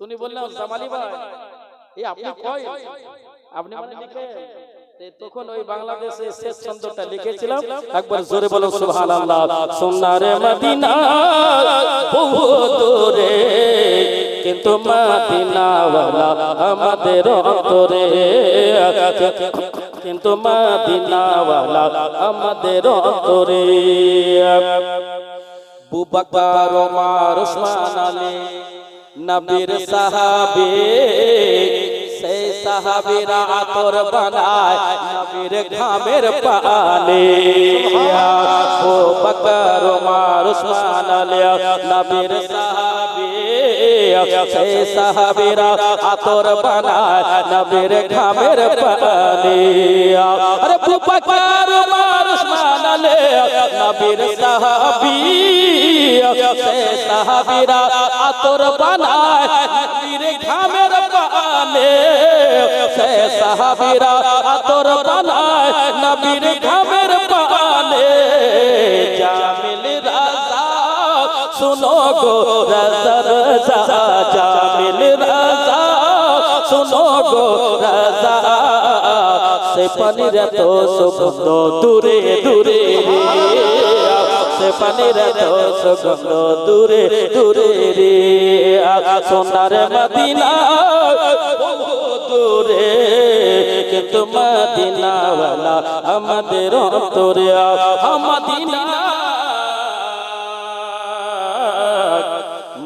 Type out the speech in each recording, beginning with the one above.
তুমি বললাম জামালি ভাই এই আপনি কই আপনি মানে লিখে তখন ওই বাংলাদেশে শেষ ছন্দটা লিখেছিলাম। একবার জোরে বলো সুবহানাল্লাহ সোনারে মদিনা বহু দূরে। কিন্তু মদিনাওয়ালা আমাদের অন্তরে কিন্তু মদিনাওয়ালা আমাদের অন্তরে বুবাকার ওমর ওসমান আলী। নবীর সাহাবী সেই সাহাবীরা আতর বানায় নবীর ঘামের পানে। বুবাকার ওমর ওসমান আলী নবীর সাহাবী সেই সাহাবীরা আতর বানায় নবীর ঘামের পানে। আরে বুবাকার ওমর আলী নবীর সাহাবী, সে সাহাবীরা আতর বানায় নবীর ঘামের পানে। সে সাহাবীরা আতর বানায় নবীর ঘামের পানে। জামিল রাজা, শুনো গো রাজা জামিল রাজা, শুনো গো পানির এত সুগন্ধ দূরে দূরে। সে পানির এত সুগন্ধ দূরে দূরে রে। সোনার মদিনা দূরে। কিন্তু মদিনাওয়ালা আমাদের অন্তরে মদিনা।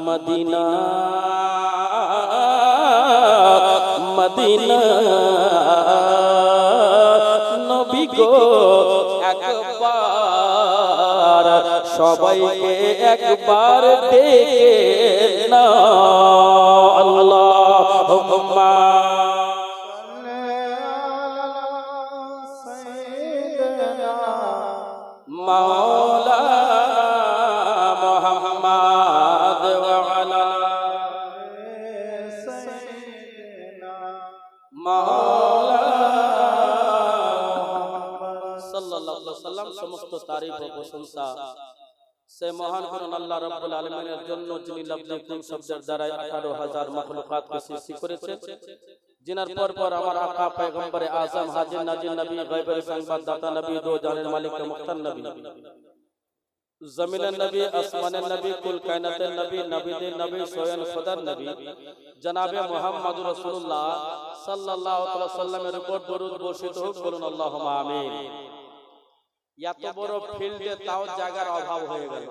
Medina Medina. সবাইকে একবার দেখে না আল্লাহ। সে মহান করুন আল্লাহ রাব্বুল আলামিনের জন্য যিনি লফজে কুল শব্দের দ্বারা 18000 মাখলুকাতকে সৃষ্টি করেছেন জিনার পর পর আমার আকা পয়গম্বরে আজম, হাজির নাজির নবী, গায়বের সংবাদদাতা নবী দো জানের মালিক মুখতার নবী। জমিনের নবী, আসমানের নবী, কুল কায়নাতের নবী, নবীদের নবী সোয়েন খোদার নবী। জনাবে মুহাম্মদুর রাসূলুল্লাহ সাল্লাল্লাহু আলাইহি ওয়াসাল্লামের উপর দরুদ বর্ষিত হোক, বলুন আল্লাহুম্মা আমিন। এত বড় ফিল্ডে তাও জায়গার অভাব হয়ে গেল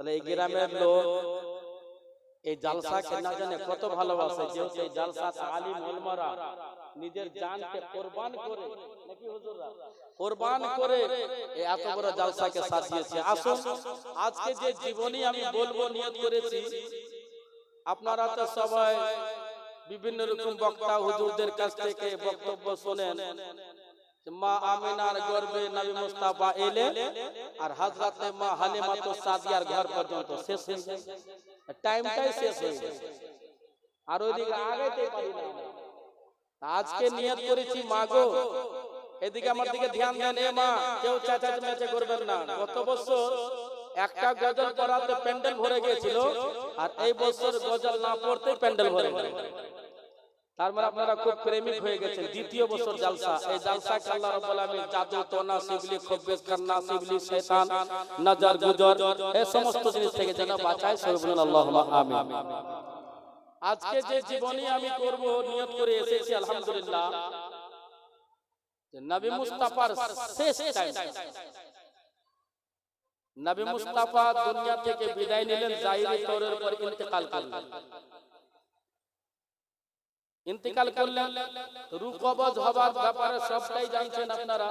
তাহলে এই গ্রামের লোক এই জালসাকে না জানে কত ভালোবাসে যেহেতু এই জালসা আলিম উলমারা নিজের জানকে কোরবান করে নাকি হুজুররা কোরবান করে এই এত বড় জালসাকে সাজিয়েছে আসুন আজকে যে জীবনী আমি বলব নিয়ত করেছি আপনারা তো সবাই বিভিন্ন রকম বক্তা হুজুরদের কাছ থেকে বক্তব্য শোনেন মা আমিনার নবী মুস্তাফা এলে আর হযরতে মা হালিমা তো সাদিয়ার ঘর পর্যন্ত শেষ হয়ে টাইমটাই শেষ হয়ে যায় আর ওইদিকে আগাইতে পারি না আজকে নিয়ত করেছি মাগো এদিকে আমার দিকে ধ্যান দেন, এ মা, কেউ চাচা মেচে করবেন না। গত বছর একটা গজল পড়াতে প্যান্ডেল ভরে গিয়েছিল, আর এই বছর গজল না পড়তে প্যান্ডেল ভরে গেল তার মানে আপনারা খুব প্রেমিক হয়ে গেছেন। দ্বিতীয় বছর জালসা। এই জালসা আল্লাহ রাব্বুল আলামিন জাদু তোনা করনা শিবলি শয়তান নজর গুজর এই সমস্ত জিনিস থেকে যেন বাঁচায় বলুন আল্লাহুম্মা আমিন। আজকে যে জীবনী আমি করব নিয়ত করে এসেছি আলহামদুলিল্লাহ। যে নবী মুস্তাফার শেষ টাইম। নবী মুস্তাফা দুনিয়া থেকে বিদায় নিলেন জাহিরি তৌরের পর ইন্তেকাল করলেন। ইন্তেকাল করলেন। কবজ হবার ব্যাপারে সবটাই জানছেন আপনারা।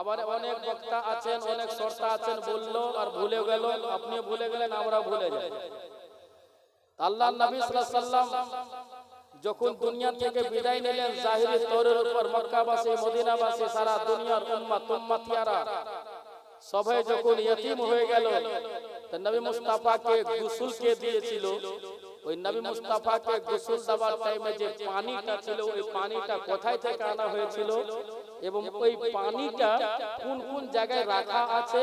আবার অনেক বক্তা আছেন, অনেক সর্তা আছেন, বলল আর ভুলে গেল। আপনি ভুলে গেলেন আমরা ভুলে যাই। আল্লাহ নবী সাল্লাম যখন দুনিয়া থেকে বিদায় নিলেন, জাহিরি তৌরের উপর মক্কাবাসী, মদিনাবাসী, সারা দুনিয়ার উম্মত, উম্মতিয়ারা সবাই যখন ইয়তিম হয়ে গেল নবী মুস্তাফাকে গোসল কে দিয়েছিল। ওই নবী মুস্তাফাকে গোসল দেওয়ার টাইমে যে পানিটা ছিল, ওই পানিটা কোথায় থেকে আনা হয়েছিল? এবং ওই পানিটা কোন কোন জায়গায় রাখা আছে?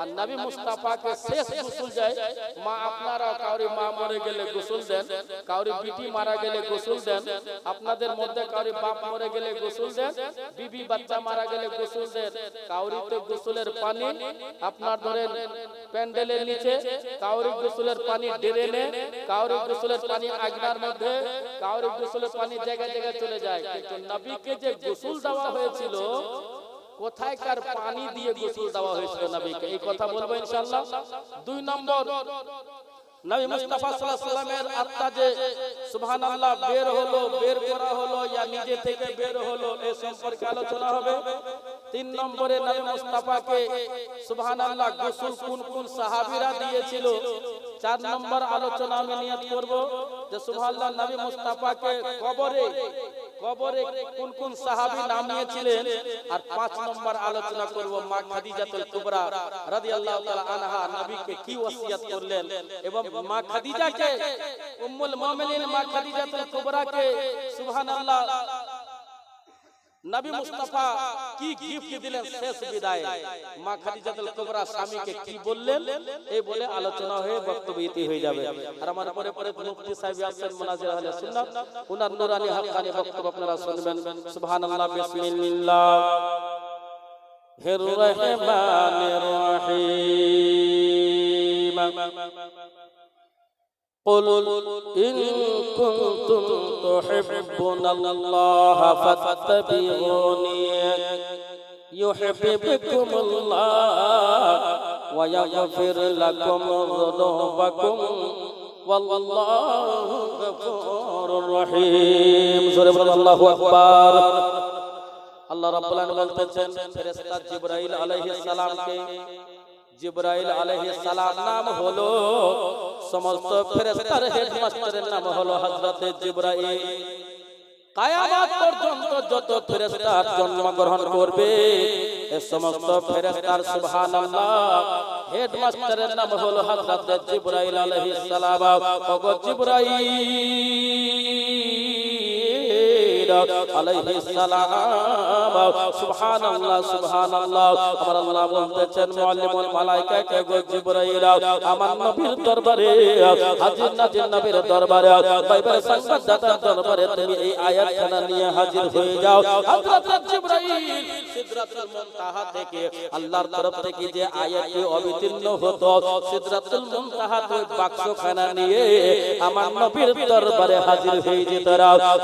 আর নবী মুস্তাফাকে শেষ গোসল যায়। মা আপনারা কাউরি মা মরে গেলে গোসল দেন, কাউরি বিটি মারা গেলে গোসল দেন, আপনাদের মধ্যে কাউরি বাপ মরে গেলে গোসল দেন, বিবি বাচ্চা মারা গেলে গোসল দেন কাউরি তো গোসলের পানি, আপনার ধরেন প্যান্ডেলের নিচে কাউরি গোসলের পানি ড্রেনে কাউরি গোসলের পানি আগনার মধ্যে কাউরি গোসলের পানি জায়গায় জায়গায় চলে যায়। কিন্তু নবীকে যে গোসল দেওয়া হয়েছিল কোথায়কার পানি দিয়ে গোসল দেওয়া হয়েছিল নবীকে এই কথা বলব ইনশাআল্লাহ। দুই নম্বর নবী মুস্তাফা সাল্লাল্লাহু আলাইহি সাল্লামের আত্মা যে সুবহানাল্লাহ বের হলো বের করা হলো ইয়া নিজে থেকে বের হলো এই সম্পর্কে আলোচনা হবে। তিন নম্বরে নবী মুস্তাফাকে সুবহানাল্লাহ গোসল কোন কোন সাহাবীরা দিয়েছিল? চার নম্বর আলোচনা আমি নিয়ত করব যে সুবহানাল্লাহ নবী মুস্তাফাকে কবরে কবরে কোন কোন সাহাবী নামিয়েছিলেন? আর পাঁচ নম্বর আলোচনা করব মা খাদিজাতুল কুবরা রাদিয়াল্লাহু তাআলা আনহা নবীকে কি ওসিয়ত করলেন? এবং মা খাদিজাকে, উম্মুল মুমিনিন মা খাদিজাতুল কুবরাকে সুবহানাল্লাহ নবী মুস্তাফা কি গিফট দিলেন শেষ বিদায়? মা খাদিজাতুল কুবরা স্বামীকে কি বললেন? এই বলে আলোচনা হয়ে বক্তব্য ইতি হয়ে যাবে। আর আমার পরে পরে মুফতি সাহেব আছেন মুনাজির আহলে সুন্নাত। উনার নুরানি হক্কানি বক্তব্য আপনারা শুনবেন। সুবহানাল্লাহ বিসমিল্লাহ। হির রহমানির রহিম। قل إن كنتم تحبون الله فاتبعوني يحببكم الله ويغفر لكم ذنوبكم والله غفور رحيم سورة الله أكبر আল্লাহ রাব্বুল আলামিন বলতেছেন ফেরেশতা জিবরাইল আলাইহিস সালামকে জিবরাইল আলাইহিস সালাম নাম হলো সমস্ত ফেরেশতার হেডমাস্টারের নাম হলো হযরত জিবরাইল। কায়ামত পর্যন্ত যত ফেরেশতার জন্মগ্রহণ করবে, এ সমস্ত ফেরেশতার সুবহানাল্লাহ, হেডমাস্টারের নাম হলো হযরত জিবরাইল আলাইহিস সালাম। ওগো জিবরাইল! নিয়ে আমার নবীর দরবারে হাজির হয়ে যেত।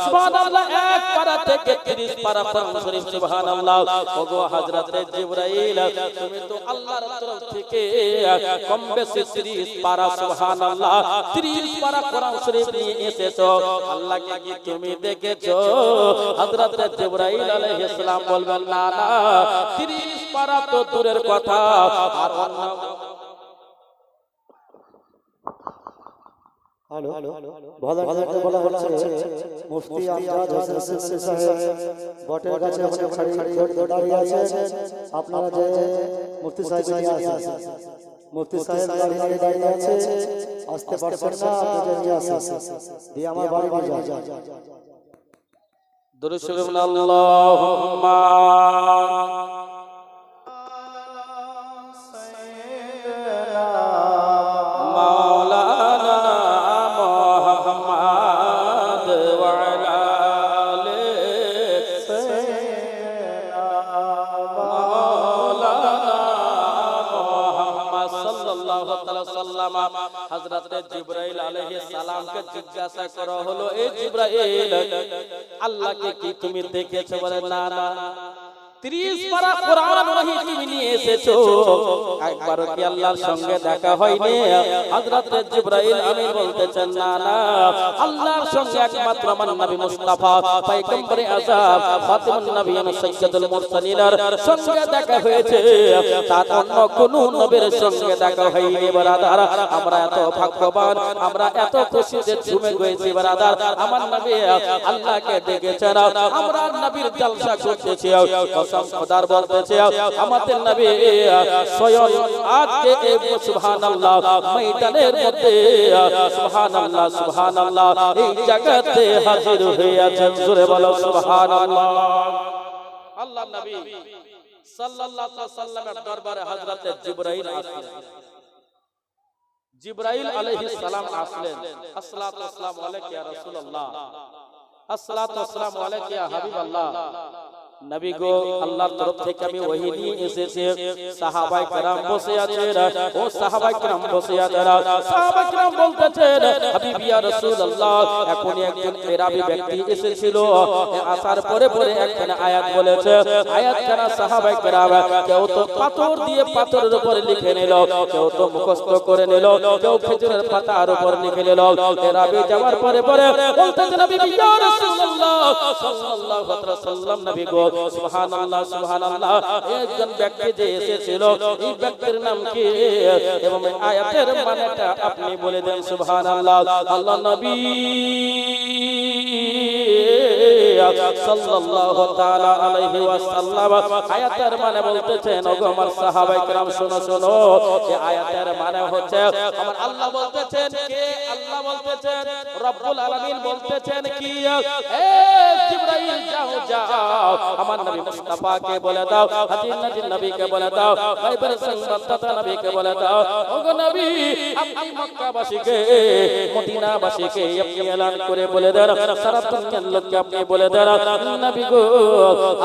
সুবহানাল্লাহ এক পারা থেকে 30 পারা কোরআন শরীফ, সুবহানাল্লাহ। ওগো হযরতে জিবরাইল, তুমি তো আল্লাহর তরফ থেকে কম বেশি 30 পারা সুবহানাল্লাহ 30 পারা কোরআন শরীফ নিয়ে এসেছ। আল্লাহকে কি তুমি দেখেছ? হযরতে জিবরাইল আলাইহিস সালাম বলবেন, না না 30 পারা তো দূরের কথা। আর অন্য হ্যালো ভালো ভালো বলা হচ্ছে মুফতি আমজাদ হোসেন সাহেব বটের কাছে আমাদের খাড়ি খাড়ি সাহেব দাঁড়িয়ে আছে আসতে পারছেন না সাল্লামা হযরত জিবরাইল আলাইহিস সালামকে জিজ্ঞাসা করা হলো এই জিবরাইল, আল্লাহকে কি তুমি দেখেছ? বলে, না না। ত্রিশ পারা কোরআন ওহী তুমি নিয়ে এসেছ। একবার কি আল্লাহর সঙ্গে দেখা হয়নি? হযরত জিবরাইল আমিন বলতেছেন না না আল্লাহর সঙ্গে একমাত্র আমার নবী মুস্তাফা পয়গম্বরে আযম ফাতিমুন নবিয়্যিন সাইয়্যিদুল মুরসালিনের সঙ্গে দেখা হয়েছে। তার অন্য কোন নবীর সঙ্গে দেখা হয়নি ব্রাদার। আমরা এত ভাগ্যবান আমরা এত খুশিতে ঝুমে গেছি ব্রাদার। আমার নবী আল্লাহকে দেখেছেন আমরা নবীর জলসা করতেছি। কসম খোদার বলতেছি, আমাদের নবী স্বয়ং আজকে এই সুবহানাল্লাহ ময়দানের মধ্যে, সুবহানাল্লাহ সুবহানাল্লাহ, এই জায়গাতে হাজির হয়ে আছেন জোরে বলো, সুবহানাল্লাহ। আল্লাহ নবী সাল্লাল্লাহু আলাইহি সাল্লামের দরবারে হযরতে জিবরাইল আসলেন। জিবরাইল আলাইহিস সালাম আসলেন। আসসালাতু ওয়াসসালামু আলাইকা ইয়া রাসূলুল্লাহ। আসসালাতু ওয়াসসালামু আলাইকা ইয়া হাবিবাল্লাহ। নবী গো আল্লাহর তরফ থেকে আমি ওহী নিয়ে এসেছি। সাহাবায়ে কেরাম বসে আছেন। ও সাহাবায়ে কেরাম বসে আছেন। সাহাবায়ে কেরাম বলতেছেন হাবিবি ইয়া রাসূলুল্লাহ এখন একজন এরাবি ব্যক্তি এসেছিল। আসার পরে পরে একজন আয়াত বলেছে। আয়াত কেনা সাহাবায়ে কেরাম কেউ তো পাথর দিয়ে পাথরের উপর লিখে নিল। কেউ তো মুখস্থ করে নিল। কেউ খেজুরের পাতার উপর লিখে নিল। এরাবি যাওয়ার পরে পরে বলতেছেন হাবিবি ইয়া রাসূলুল্লাহ। সাল্লাল্লাহু আলাইহি ওয়াসাল্লাম নবী গো সুবহানাল্লাহ সুবহানাল্লাহ। ব্যক্তি যে এসেছিল ব্যক্তির নাম কি? এবং আপনি বলে দেন, সুবহানাল্লাহ। আল্লাহ নবী। আয়াতের মানে বলতেছেন আমার সাহাবায়ে কেরাম, শোনো শোনো এই আয়াতের মানে হচ্ছে, আমার আল্লাহ বলতেছেন, কে আল্লাহ বলতেছেন, রব্বুল আলামিন বলতেছেন কি, এ জিবরাইল, যাও যাও, আমার নবী মুস্তাফাকে বলে দাও, হাজির নাজির নবীকে বলে দাও গায়বের সংবাদদাতা নবীকে বলে দাও ওগো নবী, আপনি মক্কাবাসীকে, মদিনাবাসীকে আপনি এলান করে বলে দেন সারা দুনিয়ার লোককে আপনি বলে দেন নবী গো,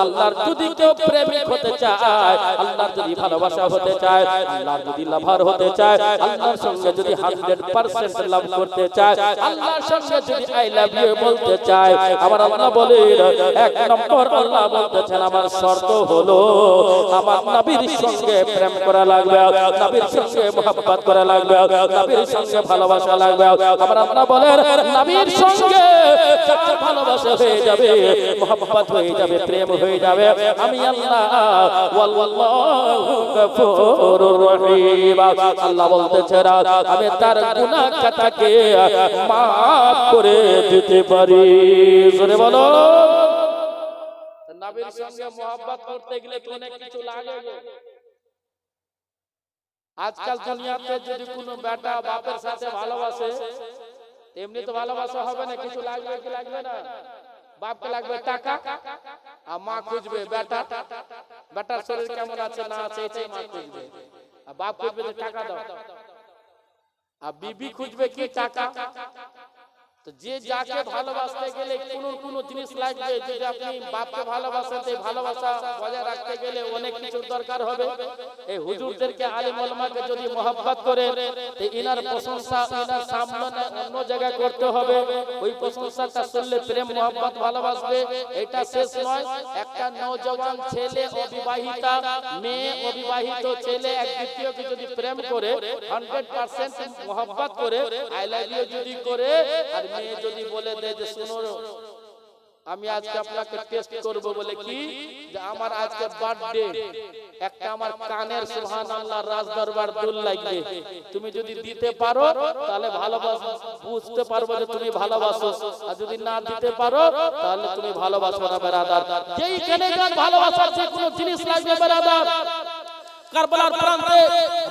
আল্লাহর যদি কেউ প্রেমিক হতে চায়, আল্লাহর যদি ভালোবাসা হতে চায়, আল্লাহর যদি লাভার হতে চায়, আল্লাহর সঙ্গে যদি 100% লাভ করতে চায়, আল্লাহর সঙ্গে যদি আই লাভ ইউ বলতে চায়, আমার শর্ত হলো আমার সঙ্গে প্রেম করা লাগবে, নবীর সঙ্গে করা লাগবে, নবীর সঙ্গে ভালোবাসা লাগবে। আমার বলেন সঙ্গে ভালোবাসা হয়ে যাবে মোহাব্বত হয়ে যাবে, প্রেম হয়ে যাবে। আমি আল্লাহ আল্লাহ বলতেছেন আমি তার খাতাকে maaf করে দিতে পারি। বলো। আজকাল দুনিয়াতে যদি কোনো বেটা বাপের সাথে ভালোবাসে এমনি তো ভালোবাসা হবে না, কিছু লাগবে কি লাগবে না? বাপকে লাগবে টাকা, আর মা খুঁজবে বেটা। বেটার শরীর কেমন আছে, না আছে, এটাই মা খুঁজবে। আর বাপ খুঁজবে যে টাকা দাও। আর বিবি খুঁজবে কি টাকা? যে যাকে ভালোবাসতে গেলে কোন কোন জিনিস লাগবে, যদি আপনি বাপকে ভালোবাসেন এই ভালোবাসা বজায় রাখতে গেলে অনেক কিছুর দরকার হবে। এই হুজুরদেরকে আলিম ওলামাকে যদি মোহাব্বত করে তো ইনার প্রশংসা ইনার সামনে অন্য জায়গায় করতে হবে। ওই প্রশংসাটা শুনলে প্রেম, মোহাব্বত, ভালোবাসবে। এটা শেষ নয়। একটা নওজওয়ান ছেলে, অবিবাহিতা, মেয়ে, অবিবাহিত ছেলে, এক দ্বিতীয়কে যদি প্রেম করে 100% মোহাব্বত করে আই লাভ ইউ যদি করে, আর মেয়ে যদি বলে দেয় যে শুনো, আমি আজকে আপনাকে টেস্ট করব বলে কি? যে আমার আজকে বার্থডে একটা আমার কানের সুবহানাল্লাহ রাজ দরবার দুল লাগবে তুমি যদি দিতে পারো, তাহলে ভালোবাসো বুঝতে পারব যে তুমি ভালোবাসো। আর যদি না দিতে পারো, তাহলে তুমি ভালোবাসো না, বেরাদার। যেইখানে যান ভালোবাসার যে কোনো জিনিস লাগবে, বেরাদার। কারবালার প্রান্তে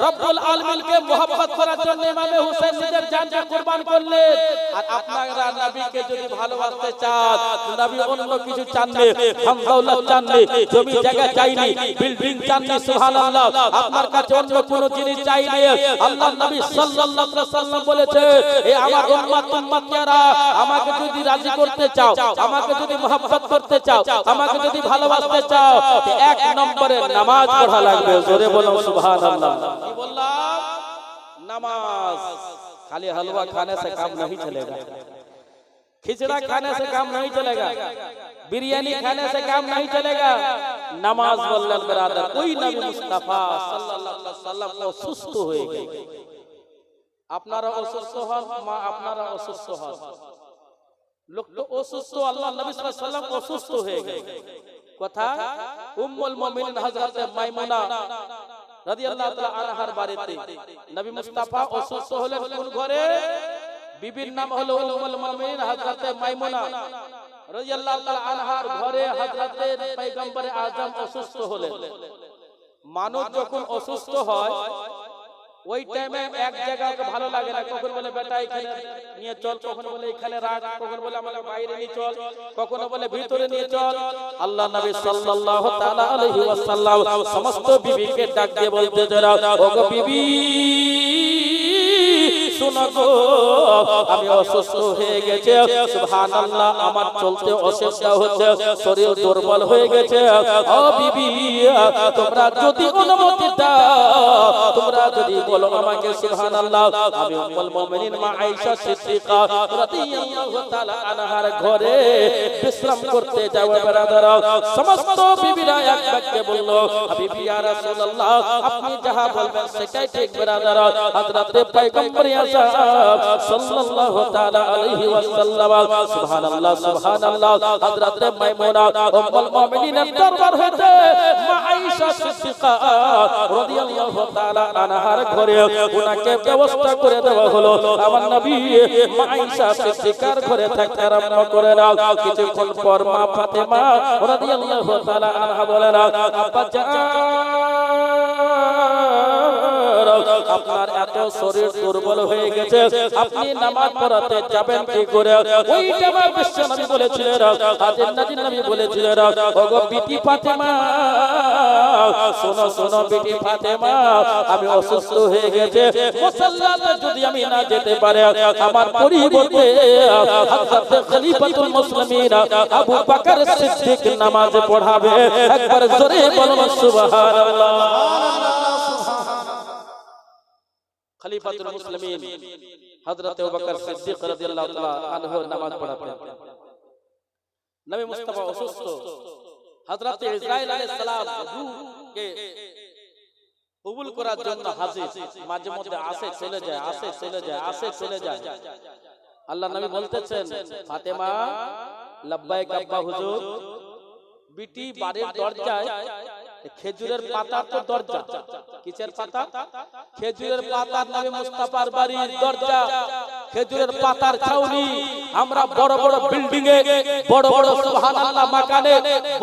রব্বুল আলামিনকে মোহাব্বত করার জন্য ইমামে হোসেন নিজের জানকে কুরবান করলেন আর আপনারা নবীকে যদি ভালোবাসতে চান, নবী অন্য কিছু চাননি হাম দৌলত চাননি, জমি জায়গা চাইনি, বিল্ডিং চাননি, সুবহানাল্লাহ, আপনার কাছে অন্য কোনো জিনিস চাইনি। আল্লাহ নবী সাল্লাল্লাহু আলাইহি সাল্লাম বলেছে, এ আমার উম্মত উম্মতিয়ারা আমাকে যদি রাজি করতে চাও, আমাকে যদি মোহাব্বত করতে চাও, আমাকে যদি ভালোবাসতে চাও, এক নম্বরে নামাজ পড়া লাগবে, জোরে बोलो सुभान अल्लाह की बोललाम नमाज खाली हलवा खाने से काम नहीं चलेगा खिचड़ा खाने से काम नहीं चलेगा बिरयानी खाने से काम नहीं चलेगा নামাজ বললেন বেরাদার ওই নবী মুস্তাফা সাল্লাল্লাহু আলাইহি সাল্লাম অসুস্থ হয়ে গেলেন আপনারা অসুস্থ হন মা আপনারা অসুস্থ হন লোক তো অসুস্থ আল্লাহ নবী সাল্লাল্লাহু আলাইহি সাল্লাম অসুস্থ হয়ে গেলেন কথা, উম্মুল মুমিনিন হযরত মাইমুনা রাদিয়াল্লাহু আনহার বাড়িতে। নবী মুস্তাফা অসুস্থ হলেন কোন ঘরে? বিবির নাম হলো উম্মুল মুমিনিন হযরত মাইমুনা রাদিয়াল্লাহু তাআলা আনহার ঘরে হযরতের পয়গম্বর আজম অসুস্থ হলেন। মানুষ যখন অসুস্থ হয় ওই টাইমে এক জায়গা ওকে ভালো লাগে না কখন বলে বেটা এখানে নিয়ে চল কখন বলে এখানে রাখ কখন বলে আমাকে বাইরে নিয়ে চল কখন বলে ভিতরে নিয়ে চল আল্লাহ নবী সাল্লাল্লাহু তাআলা আলাইহি ওয়াসাল্লাম সমস্ত বিবিকে ডাক দিয়ে বলতে যারা ওগো বিবি শোনো গো, আমি অসুস্থ হয়ে গেছে। সুবহানাল্লাহ, আমার চলতে অসুবিধা হচ্ছে, শরীর দুর্বল হয়ে গেছে। ও বিবি, তোমরা যদি অনুমতি দাও, তোমরা যদি বলো আমাকে, সুবহানাল্লাহ, আমি উম্মুল মুমিনিন মা আয়েশা সিদ্দিকা রাদিয়াল্লাহু তাআলা আনহার ঘরে বিশ্রাম করতে যাব ব্রাদার সমস্ত বিবিরা এক বাক্যে বলল, হাবিবি ইয়া রাসূলুল্লাহ, আপনি যাহা বলবেন সেটাই ঠিক ব্রাদার হযরতে পয়গম্বর আযম সাল্লাল্লাহু করে থাকতে আরম্ভ করে কিছুক্ষণ পর মা ফাতেমা রাদিয়াল্লাহু বলেন আপনার শরীর দুর্বল হয়ে গেছে। আপনি নামাজ পড়াতে যাবেন কি করে? ওইটা আমার বিশ্ব নবী বলেছিলেন। হাজির নাজির নবী বলেছিলেন, ওগো বিটি ফাতেমা, শোনো শোনো বিটি ফাতেমা, আমি অসুস্থ হয়ে গেছে। মুসাল্লাতে যদি আমি না যেতে পারে, আমার পরিবর্তে হযরত খলিফাতুল মুসলিমিন আবু বকর সিদ্দিক নামাজ পড়াবে। একবার জোরে বলুন, সুবহানাল্লাহ। খলিফাতুল মুসলিমিন হযরত আবু বকর সিদ্দিক রাদিয়াল্লাহু তাআলা আনহু নামাজ পড়াতেন। নবী মুস্তাফা অসুস্থ। হযরত আলাইহিস সালাম রূহকে কবুল করার জন্য হাজির। মাঝে মধ্যে আসে চলে যায় আসে চলে যায় আসে চলে যায়। আল্লাহ নবী বলতেছেন ফাতেমা লাব্বাইক আব্বা হুজুর বিটি বাড়ির দরজায় খেজুরের পাতা তো দরজা। কিসের পাতা? খেজুরের পাতার নামে মুস্তাফার বাড়ির দরজা। খেজুরের পাতার ছাউনি। আমরা বড় বড় বিল্ডিং এ বড় বড় সুবহানাল্লাহ মাকানে,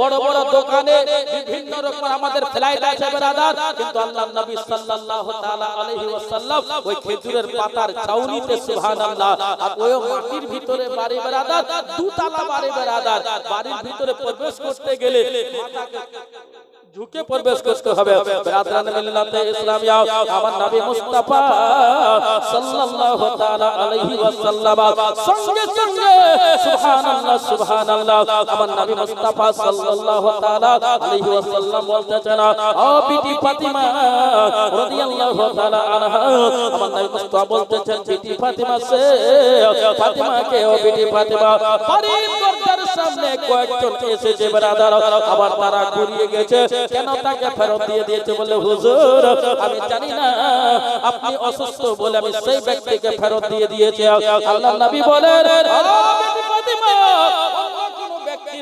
বড় বড় দোকানে, বিভিন্ন রকম আমাদের ফ্লাইট আছে বেরাদার। কিন্তু আল্লাহ নবী সাল্লাল্লাহু তাআলা আলাইহি ওয়াসাল্লাম ওই খেজুরের পাতার ছাউনিতে সুবহানাল্লাহ, আর ওই মাটির ভিতরে বাড়ি বেরাদার, দুতলা বাড়ি বেরাদার। বাড়ির ভিতরে প্রবেশ করতে গেলে মাথাকে ঝুঁকে প্রবেশ করতে হবে। ব্রাদারান মিল্লাতে ইসলামিয়া, আমার নবী মুস্তাফা সাল্লাল্লাহু তাআলা আলাইহি ওয়াসাল্লাম, সঙ্গে সঙ্গে সুবহানাল্লাহ সুবহানাল্লাহ, আমার নবী মুস্তাফা সাল্লাল্লাহু তাআলা আলাইহি ওয়াসাল্লাম বলতেছেন, ও বিটি ফাতিমা রাদিয়াল্লাহু তাআলা আনহা আমার নবী মুস্তাফা বলতেছেন, বিটি ফাতিমা সে, ফাতিমাকে ও বিটি ফাতিমা, বাড়ির সামনে কয়েকজন এসেছে ব্রাদার, আবার তারা ঘুরিয়ে গেছে। কেন তাকে ফেরত দিয়ে দিয়েছে বলে, হুজুর, আমি জানি না। আপনি অসুস্থ বলে আমি সেই ব্যক্তিকে ফেরত দিয়ে দিয়েছি। আল্লাহ নবী বলেন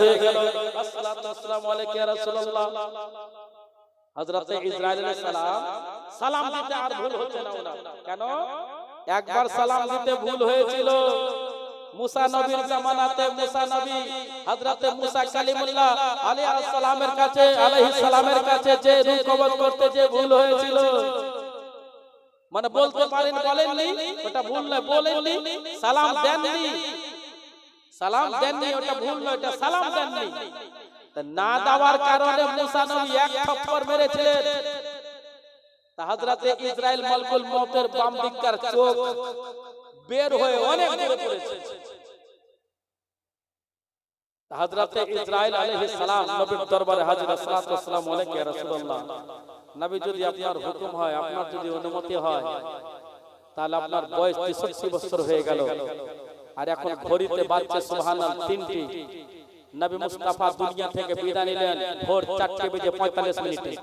হয়ে গেল। আসসালামু আলাইকা সালাম সালাম দিতে আর ভুল হচ্ছে না কেন? একবার সালাম দিতে ভুল হয়েছিল। মুসা নবীর জামানাতে মুসা নবী হযরতে মুসা কালিমুল্লাহ আলাইহিস সালামের কাছে, আলাইহিস সালামের কাছে যে রূহ কবজ করতে যে ভুল হয়েছিল। মানে বলতে পারেন বলেননি? ওটা ভুল নয়, বলেননি। সালাম দেননি। সালাম দেননি ওটা ভুল নয় ওটা সালাম দেননি। তা না দেওয়ার কারণে মুসা নবী এক থাপ্পড় মেরেছিলেন। তা হযরতে ইসরাইল মালকুল মউতের বাম দিককার চোখ বের হয়ে অনেক দূরে পড়েছে। তা হযরতে ইসরাইল আলাইহিস সালাম নবীর দরবারে হাজির আসসালাতু ওয়াসসালামু আলাইকা ইয়া রাসূলুল্লাহ। নবী যদি আপনার হুকুম হয় আপনার যদি অনুমতি হয় তাহলে আপনার বয়স 63 বছর হয়ে গেল। আর এখন ঘড়িতে বাজছে সুবহানাল তিনটি। নবী মুস্তাফা দুনিয়া থেকে বিদায় নিলেন, ভোর চারটে বেজে পঁয়তাল্লিশ মিনিটে।